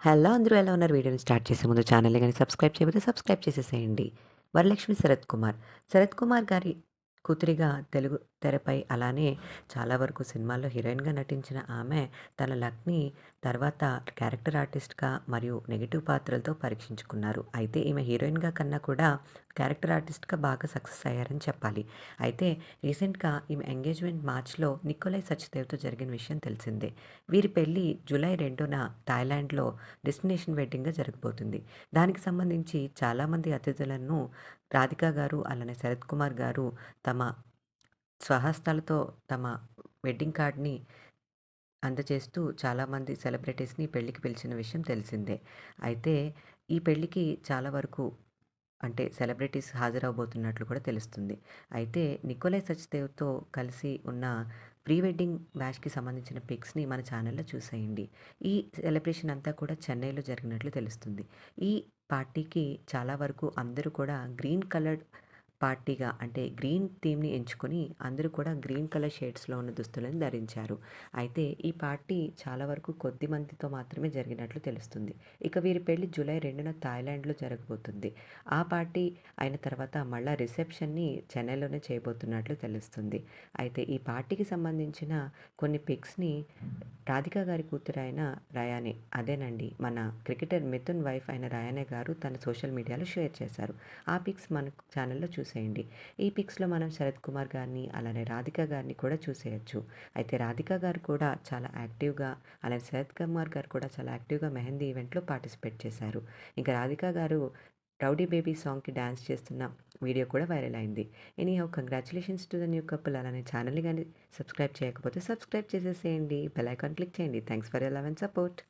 Hello అందరూ ఎలా ఉన్నారు? వీడియోని స్టార్ట్ చేసే ముందు ఛానల్ని కానీ సబ్స్క్రైబ్ చేయకపోతే సబ్స్క్రైబ్ చేసేసేయండి. వరలక్ష్మి శరత్ కుమార్. శరత్ కుమార్ గారి కూతురిగా తెలుగు తెరపై అలానే చాలా వరకు సినిమాల్లో హీరోయిన్గా నటించిన ఆమె తన లక్ని తర్వాత క్యారెక్టర్ ఆర్టిస్ట్గా మరియు నెగిటివ్ పాత్రలతో పరీక్షించుకున్నారు. అయితే ఈమె హీరోయిన్గా కన్నా కూడా క్యారెక్టర్ ఆర్టిస్ట్గా బాగా సక్సెస్ అయ్యారని చెప్పాలి. అయితే రీసెంట్గా ఈమె ఎంగేజ్మెంట్ మార్చ్లో నికోలై సచ్దేవ్తో జరిగిన విషయం తెలిసిందే. వీరి పెళ్ళి జూలై రెండున థాయిలాండ్లో డెస్టినేషన్ వెడ్డింగ్గా జరగబోతుంది. దానికి సంబంధించి చాలామంది అతిథులను రాధిక గారు అలానే శరత్ కుమార్ గారు తమ స్వహస్తాలతో తమ వెడ్డింగ్ కార్డ్ని అందజేస్తూ చాలామంది సెలబ్రిటీస్ని పెళ్ళికి పిలిచిన విషయం తెలిసిందే. అయితే ఈ పెళ్ళికి చాలా వరకు అంటే సెలబ్రిటీస్ హాజరవబోతున్నట్లు కూడా తెలుస్తుంది. అయితే నికోలే సచ్దేవ్తో కలిసి ఉన్న ప్రీ వెడ్డింగ్ బ్యాచ్కి సంబంధించిన పిక్స్ని మన ఛానల్లో చూసేయండి. ఈ సెలబ్రేషన్ అంతా కూడా చెన్నైలో జరిగినట్లు తెలుస్తుంది. ఈ పార్టీకి చాలా వరకు అందరూ కూడా గ్రీన్ కలర్ పార్టీగా అంటే గ్రీన్ థీమ్ని ఎంచుకొని అందరూ కూడా గ్రీన్ కలర్ షేడ్స్లో ఉన్న దుస్తులను ధరించారు. అయితే ఈ పార్టీ చాలా వరకు కొద్ది మందితో మాత్రమే జరిగినట్లు తెలుస్తుంది. ఇక వీరి పెళ్ళి జూలై రెండున థాయిలాండ్లో జరగబోతుంది. ఆ పార్టీ అయిన తర్వాత మళ్ళా రిసెప్షన్ని చెన్నైలోనే చేయబోతున్నట్లు తెలుస్తుంది. అయితే ఈ పార్టీకి సంబంధించిన కొన్ని పిక్స్ని రాధిక గారి కూతురు అయిన రయానే అదేనండి మన క్రికెటర్ మిథున్ వైఫ్ అయిన రయానే గారు తన సోషల్ మీడియాలో షేర్ చేశారు. ఆ పిక్స్ మన ఛానల్లో చూసేయండి. ఈ పిక్స్లో మనం శరత్ కుమార్ గారిని అలానే రాధిక గారిని కూడా చూసేయచ్చు. అయితే రాధిక గారు కూడా చాలా యాక్టివ్గా అలానే శరత్ కుమార్ గారు కూడా చాలా యాక్టివ్గా మెహందీ ఈవెంట్లో పార్టిసిపేట్ చేశారు. ఇంకా రాధిక గారు రౌడీ బేబీ సాంగ్కి డ్యాన్స్ చేస్తున్న వీడియో కూడా వైరల్ అయింది. Anyhow congratulations to the new couple అలానే ఛానల్ని కానీ సబ్స్క్రైబ్ చేయకపోతే సబ్స్క్రైబ్ చేసేసేయండి. బెల్ ఐకాన్ క్లిక్ చేయండి. Thanks for your love and support.